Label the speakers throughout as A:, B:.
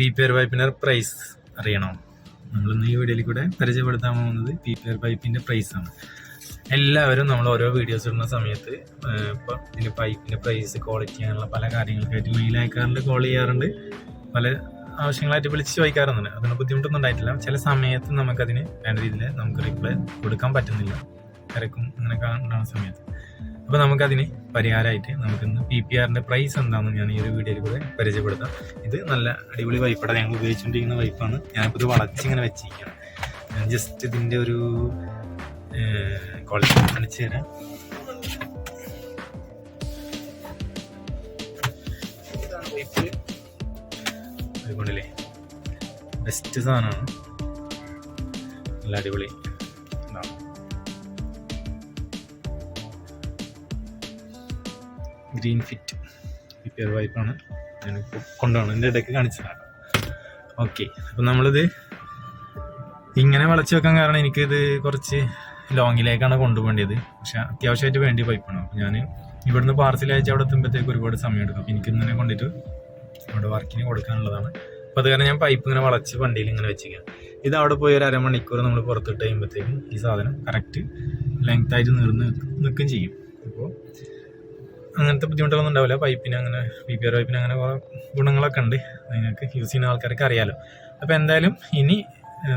A: P P R പൈപ്പിന്റെ price അറിയണോ. നമ്മളിന്ന് ഈ വീഡിയോയിൽ കൂടെ പരിചയപ്പെടുത്താൻ പോകുന്നത് പി പി ആർ പൈപ്പിന്റെ പ്രൈസാണ് എല്ലാവരും നമ്മൾ ഓരോ വീഡിയോസ് ഇടുന്ന സമയത്ത് ഇപ്പോൾ ഇതിന്റെ പൈപ്പിന്റെ പ്രൈസ് ക്വാളിറ്റി അങ്ങനെയുള്ള പല കാര്യങ്ങൾക്കായിട്ട് മെയിൽ അയക്കാറുണ്ട് കോൾ ചെയ്യാറുണ്ട്. പല ആവശ്യങ്ങളായിട്ട് വിളിച്ച് ചോദിക്കാറുണ്ട് അതിന് ബുദ്ധിമുട്ടൊന്നും ഉണ്ടായിട്ടില്ല. ചില സമയത്ത് നമുക്കതിന് വേണ്ട രീതിയിൽ നമുക്ക് റിപ്ലൈ കൊടുക്കാൻ പറ്റുന്നില്ല. തിരക്കും അങ്ങനെ കാണുന്ന സമയത്ത്. അപ്പോൾ നമുക്കതിന് പരിഹാരമായിട്ട് നമുക്കിന്ന് പി പി ആറിന്റെ പ്രൈസ് എന്താണെന്ന് ഞാൻ ഈ ഒരു വീഡിയോയിൽ കൂടെ പരിചയപ്പെടുത്താം. ഇത് നല്ല അടിപൊളി വൈപ്പാണ് ഞങ്ങൾ ഉപയോഗിച്ചുകൊണ്ടിരിക്കുന്ന വൈപ്പാണ് ഞാനിപ്പോൾ ഇത് വളച്ചിങ്ങനെ വെച്ചിരിക്കുകയാണ് ഞാൻ ജസ്റ്റ് ഇതിന്റെ ഒരു ക്വാളിറ്റി കാണിച്ചു തരാം. ബെസ്റ്റ് സാധനമാണ്. നല്ല അടിപൊളി. Green fit. റിപ്പയർ വൈപ്പാണ് ഞാനിപ്പോൾ കൊണ്ടുപോകണം. എന്റെ ഇടയ്ക്ക് കാണിച്ചതാണ് ഓക്കെ അപ്പം നമ്മളിത് ഇങ്ങനെ വളച്ച് വെക്കാൻ കാരണം എനിക്കിത് കുറച്ച് ലോങ്ങിലേക്കാണ് കൊണ്ടുപോകേണ്ടത്. പക്ഷെ അത്യാവശ്യമായിട്ട് വേണ്ടി പൈപ്പാണ് അപ്പം ഞാൻ ഇവിടുന്ന് പാർസൽ അയച്ച് അവിടെ എത്തുമ്പോഴത്തേക്ക് ഒരുപാട് സമയം എടുക്കും. അപ്പം എനിക്ക് ഇങ്ങനെ കൊണ്ടിട്ട് അവിടെ വർക്കിന് കൊടുക്കാനുള്ളതാണ്. അപ്പോൾ അത് കാരണം ഞാൻ പൈപ്പ് ഇങ്ങനെ വളച്ച് വണ്ടിയിൽ ഇങ്ങനെ വെച്ചിരിക്കാം. ഇത് അവിടെ പോയി ഒരു അരമണിക്കൂർ നമ്മൾ പുറത്തിട്ട് കഴിയുമ്പോഴത്തേക്കും ഈ സാധനം കറക്റ്റ് ലെങ്ത്തായിട്ട് നിർന്ന് നിൽക്കുകയും ചെയ്യും. അപ്പോൾ അങ്ങനത്തെ ബുദ്ധിമുട്ടുകളൊന്നും ഉണ്ടാവില്ല. പൈപ്പിന് അങ്ങനെ പി പി ആർ പൈപ്പിന് അങ്ങനെ കുറേ ഗുണങ്ങളൊക്കെ ഉണ്ട്. നിങ്ങൾക്ക് യൂസ് ചെയ്യുന്ന ആൾക്കാർക്ക് അറിയാലോ. അപ്പോൾ എന്തായാലും ഇനി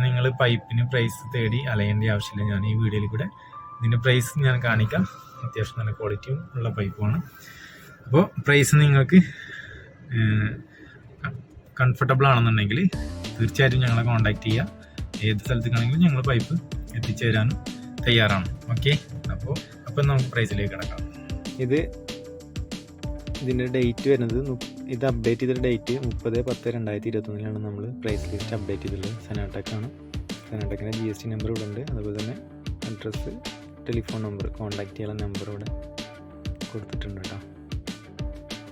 A: നിങ്ങൾ പൈപ്പിന് പ്രൈസ് തേടി അലയേണ്ട ആവശ്യമില്ല. ഞാൻ ഈ വീഡിയോയിൽ കൂടെ ഇതിന്റെ പ്രൈസ് ഞാൻ കാണിക്കാം. അത്യാവശ്യം നല്ല ക്വാളിറ്റിയും ഉള്ള പൈപ്പുമാണ്. അപ്പോൾ പ്രൈസ് നിങ്ങൾക്ക് കംഫർട്ടബിൾ ആണെന്നുണ്ടെങ്കിൽ തീർച്ചയായിട്ടും ഞങ്ങളെ കോൺടാക്റ്റ് ചെയ്യുക. ഏത് സ്ഥലത്തേക്കാണെങ്കിലും ഞങ്ങൾ പൈപ്പ് എത്തിച്ചു തരാനും തയ്യാറാണ്. ഓക്കെ അപ്പോൾ അപ്പം നമുക്ക് പ്രൈസിലേക്ക് കിടക്കാം.
B: ഇത് ഇതിന്റെ ഡേറ്റ് വരുന്നത് ഇത് അപ്ഡേറ്റ് ചെയ്ത ഡേറ്റ് മുപ്പത് പത്ത് രണ്ടായിരത്തി ഇരുപത്തൊന്നിലാണ് നമ്മൾ പ്രൈസ് ലിസ്റ്റ് അപ്ഡേറ്റ് ചെയ്തിട്ടുള്ളത് സനാടെക്കാണ് സെനാട്ടക്കിന്റെ ജി എസ് ടി നമ്പർ ഇവിടെ ഉണ്ട്. അതുപോലെ തന്നെ അഡ്രസ്സ് ടെലിഫോൺ നമ്പർ കോൺടാക്ട് ചെയ്യാനുള്ള നമ്പർ ഇവിടെ കൊടുത്തിട്ടുണ്ട് കേട്ടോ.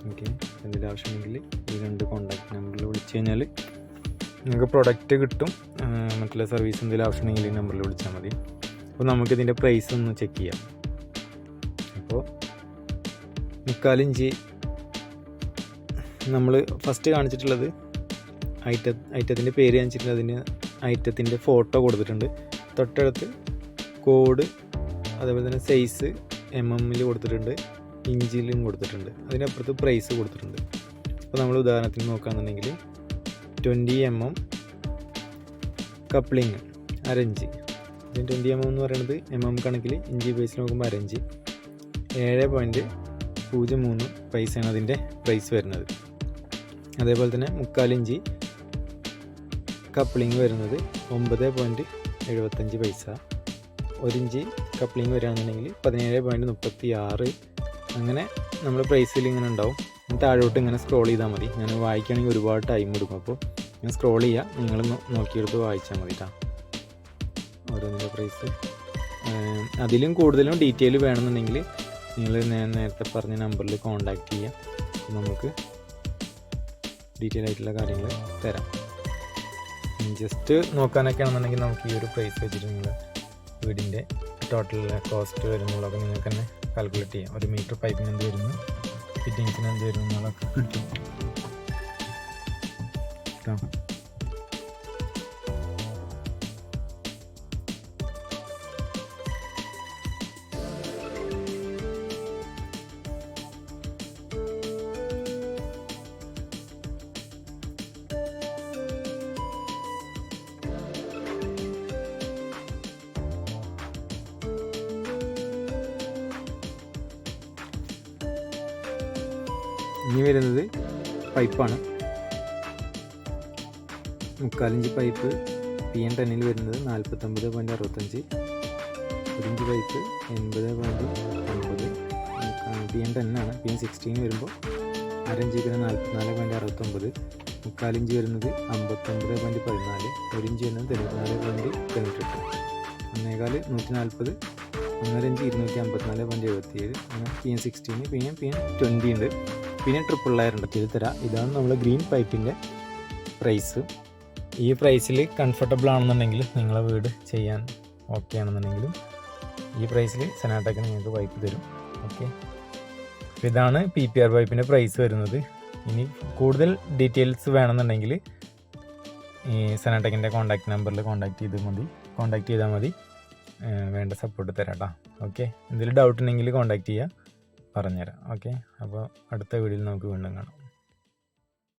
B: ഓക്കെ എന്തെങ്കിലും ആവശ്യമുണ്ടെങ്കിൽ ഈ രണ്ട് കോൺടാക്ട് നമ്പറിൽ വിളിച്ചു കഴിഞ്ഞാൽ നിങ്ങൾക്ക് പ്രൊഡക്റ്റ് കിട്ടും. മറ്റുള്ള സർവീസ് എന്തെങ്കിലും ആവശ്യമുണ്ടെങ്കിൽ ഈ നമ്പറിൽ വിളിച്ചാൽ മതി. അപ്പോൾ നമുക്കിതിന്റെ പ്രൈസ് ഒന്ന് ചെക്ക് ചെയ്യാം. അപ്പോൾ മുക്കാലിഞ്ച് നമ്മൾ ഫസ്റ്റ് കാണിച്ചിട്ടുള്ളത് ഐറ്റ ഐറ്റത്തിന്റെ പേര് കാണിച്ചിട്ടുണ്ട്. അതിന് ഐറ്റത്തിന്റെ ഫോട്ടോ കൊടുത്തിട്ടുണ്ട്. തൊട്ടടുത്ത് കോഡ് അതേപോലെ തന്നെ സൈസ് എം എമ്മിൽ കൊടുത്തിട്ടുണ്ട്. ഇഞ്ചിലും കൊടുത്തിട്ടുണ്ട്. അതിനപ്പുറത്ത് പ്രൈസ് കൊടുത്തിട്ടുണ്ട്. അപ്പോൾ നമ്മൾ ഉദാഹരണത്തിന് നോക്കുകയാണെന്നുണ്ടെങ്കിൽ ട്വന്റി എം എം കപ്ലിങ് അരഞ്ച്. ഇതിന് ട്വന്റി എം എം എന്ന് പറയുന്നത് എം എം കണക്കിൽ ഇഞ്ചി ബേസിൽ നോക്കുമ്പോൾ അരഞ്ച്. ഏഴ് പോയിന്റ് പൂജ്യം മൂന്ന് പൈസയാണ് അതിന്റെ പ്രൈസ് വരുന്നത്. അതേപോലെ തന്നെ മുക്കാലിഞ്ചി കപ്ലിങ് വരുന്നത് ഒമ്പത് പോയിന്റ് എഴുപത്തഞ്ച് പൈസ. ഒരിഞ്ച് കപ്ലിങ് വരികയാണെന്നുണ്ടെങ്കിൽ പതിനേഴ് പോയിന്റ് മുപ്പത്തി ആറ് അങ്ങനെ നമ്മുടെ പ്രൈസിൽ ഇങ്ങനെ ഉണ്ടാവും. താഴോട്ട് ഇങ്ങനെ സ്ക്രോൾ ചെയ്താൽ മതി. ഞാൻ വായിക്കുകയാണെങ്കിൽ ഒരുപാട് ടൈം എടുക്കും. അപ്പോൾ ഞാൻ സ്ക്രോൾ ചെയ്യുക. നിങ്ങൾ നോക്കിയെടുത്ത് വായിച്ചാൽ മതി കേട്ടോ ഓരോന്നിന്റെ പ്രൈസ് അതിലും കൂടുതലും ഡീറ്റെയിൽ വേണമെന്നുണ്ടെങ്കിൽ നിങ്ങൾ നേരത്തെ പറഞ്ഞ നമ്പറിൽ കോൺടാക്ട് ചെയ്യുക. നമുക്ക് ഡീറ്റെയിൽ ആയിട്ടുള്ള കാര്യങ്ങൾ തരാം. ജസ്റ്റ് നോക്കാനൊക്കെ ആണെന്നുണ്ടെങ്കിൽ നമുക്ക് ഈ ഒരു പ്രൈസ് വെച്ചിട്ട് നിങ്ങൾ വീടിന്റെ ടോട്ടൽ കോസ്റ്റ് വരുന്നുള്ളതൊക്കെ നിങ്ങൾക്ക് തന്നെ കാൽക്കുലേറ്റ് ചെയ്യാം. ഒരു മീറ്റർ പൈപ്പിന് എന്ത് വരുന്നു? ഫിറ്റിങ്സിന് എന്ത് വരുന്നു? എന്നുള്ളതൊക്കെ കിട്ടും. ഇനി വരുന്നത് പൈപ്പാണ്. മുക്കാലിഞ്ച് പൈപ്പ് പി എൻ ടെന്നിൽ വരുന്നത് നാൽപ്പത്തൊമ്പത് പോയിന്റ് അറുപത്തഞ്ച്. ഒരിഞ്ച് പൈപ്പ് എൺപത് പോയിന്റ് അമ്പത് പി എൻ ടെന്നാണ്. പി എൻ സിക്സ്റ്റീൻ വരുമ്പോൾ അരഞ്ച് പിന്നെ നാൽപ്പത്തിനാല് പോയിന്റ് അറുപത്തൊമ്പത്. മുക്കാലിഞ്ച് വരുന്നത് അമ്പത്തൊമ്പത് പോയിന്റ് പതിനാല്. ഒരിഞ്ച് വരുന്നത് തൊണ്ണൂറ്റിനാല് പോയിന്റ് തൊണ്ണൂറ്റെട്ട്. ഒന്നേകാൽ നൂറ്റി നാൽപ്പത് ഒന്നര ഇഞ്ച് ഇരുന്നൂറ്റി അമ്പത്തിനാല് പോയിന്റ് എഴുപത്തിയേഴ്. P N sixteen P N P N twenty ഉണ്ട്. പിന്നെ ട്രിപ്പിൾ ലെയർ ഉണ്ട്. ഇത് തരാം. ഇതാണ് നമ്മൾ ഗ്രീൻ പൈപ്പിന്റെ പ്രൈസ് ഈ പ്രൈസിൽ കംഫർട്ടബിൾ ആണെന്നുണ്ടെങ്കിൽ നിങ്ങളെ വീട് ചെയ്യാൻ ഓക്കെ ആണെന്നുണ്ടെങ്കിലും ഈ പ്രൈസിൽ സെനാട്ടൊക്കെ നിങ്ങൾക്ക് പൈപ്പ് തരും. ഓക്കെ ഇതാണ് പി പി ആർ പൈപ്പിന്റെ പ്രൈസ് വരുന്നത്. ഇനി കൂടുതൽ ഡീറ്റെയിൽസ് വേണമെന്നുണ്ടെങ്കിൽ ഈ സെനാടെക്കിന്റെ കോൺടാക്ട് നമ്പറിൽ കോൺടാക്ട് ചെയ്ത് മതി. കോൺടാക്ട് ചെയ്താൽ മതി. വേണ്ട സപ്പോർട്ട് തരാം കേട്ടോ ഓക്കെ എന്തെങ്കിലും ഡൗട്ട് ഉണ്ടെങ്കിൽ കോൺടാക്ട് ചെയ്യുക പറഞ്ഞുതരാം. ഓക്കെ? അപ്പോൾ അടുത്ത വീഡിയോയിൽ നമുക്ക് വീണ്ടും കാണാം.